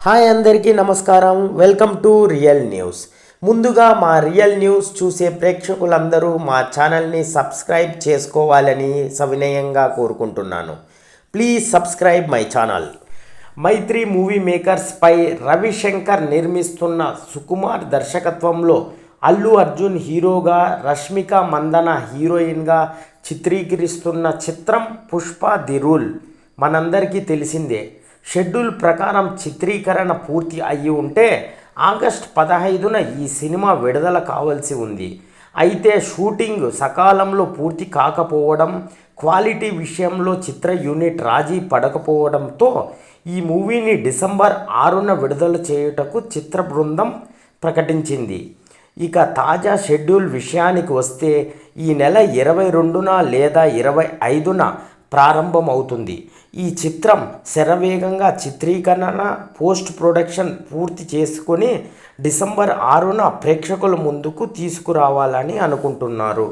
Hi అందరికీ నమస్కారం. Welcome to real news. ముందుగా మా రియల్ న్యూస్ చూసే ప్రేక్షకులందరూ మా ఛానల్ని సబ్స్క్రైబ్ చేసుకోవాలని సవినయంగా కోరుకుంటున్నాను. Please subscribe my channel. Mythri movie మేకర్స్పై Ravishankar నిర్మిస్తున్న సుకుమార్ దర్శకత్వంలో అల్లు అర్జున్ హీరోగా రష్మిక మందన హీరోయిన్గా చిత్రీకరిస్తున్న చిత్రం పుష్ప ది రూల్. మనందరికీ తెలిసిందే షెడ్యూల్ ప్రకారం చిత్రీకరణ పూర్తి అయ్యి ఉంటే ఆగస్ట్ పదహైదున ఈ సినిమా విడుదల కావాల్సి ఉంది. అయితే షూటింగ్ సకాలంలో పూర్తి కాకపోవడం క్వాలిటీ విషయంలో చిత్ర యూనిట్ రాజీ పడకపోవడంతో ఈ మూవీని డిసెంబర్ ఆరున విడుదల చేయుటకు చిత్ర బృందం ప్రకటించింది. ఇక తాజా షెడ్యూల్ విషయానికి వస్తే ఈ నెల ఇరవై రెండున లేదా ఇరవై ఐదున ప్రారంభమవుతుంది. ఈ చిత్రం శరవేగంగా చిత్రీకరణ పోస్ట్ ప్రొడక్షన్ పూర్తి చేసుకొని డిసెంబర్ ఆరున ప్రేక్షకుల ముందుకు తీసుకురావాలని అనుకుంటున్నారు.